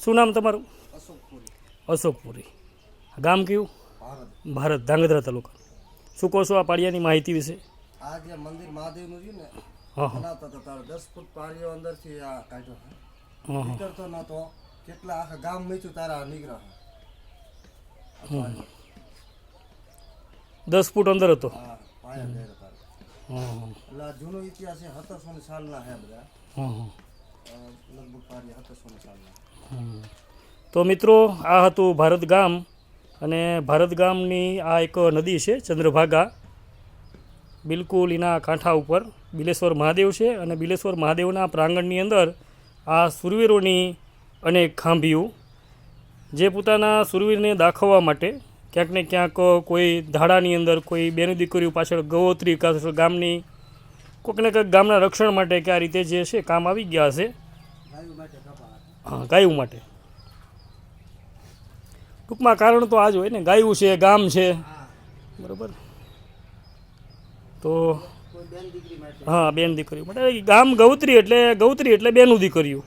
શું નામ તમારું અશોકપુરી અશોકપુરી ગામ કયું ભારત ભારત ધાંગધ્રા તાલુકા શું કહો છો આ પાળિયાની માહિતી વિશે આ જે મંદિર મહાદેવનું રહ્યું ને હા હા બનાવતા હતા તારે દસ ફૂટ પાળીઓ અંદરથી આ કાઢ્યો છે હા હા નીકળતો નતો કેટલા આખા ગામ મીચું તારા નીકળ્યા દસ ફૂટ અંદર હતો હા પાયા ગયેલા તારે હા હા એટલે આ જૂનો ઇતિહાસ છે સત્તરસો ની સાલના છે બધા હા હા અ, લગભગ પાળિયા સત્તરસો ની સાલના હમ. તો મિત્રો, આ હતું ભારત ગામ અને ભારત ગામની આ એક નદી છે, ચંદ્રભાગા. બિલકુલ એના કાંઠા ઉપર બિલેશ્વર મહાદેવ છે અને બિલેશ્વર મહાદેવના પ્રાંગણની અંદર આ સુરવીરોની અનેક ખાંભીઓ. જે પોતાના સુરવીરને દાખવવા માટે ક્યાંક ને ક્યાંક કોઈ ધાડાની અંદર કોઈ બેની દીકરીઓ પાછળ ગવોત્રી ગામની, કોઈક ને કંઈક ગામના રક્ષણ માટે કે આ રીતે જે છે, કામ આવી ગયા કપા હા ગાયું માટે. ટૂંકમાં કારણ તો આ જ હોય ને ગાયું છે ગામ છે. બરાબર? તો હા બેન દીકરીઓ માટે. ગામ ગૌત્રી એટલે ગૌત્રી એટલે બેનું દીકરીઓ.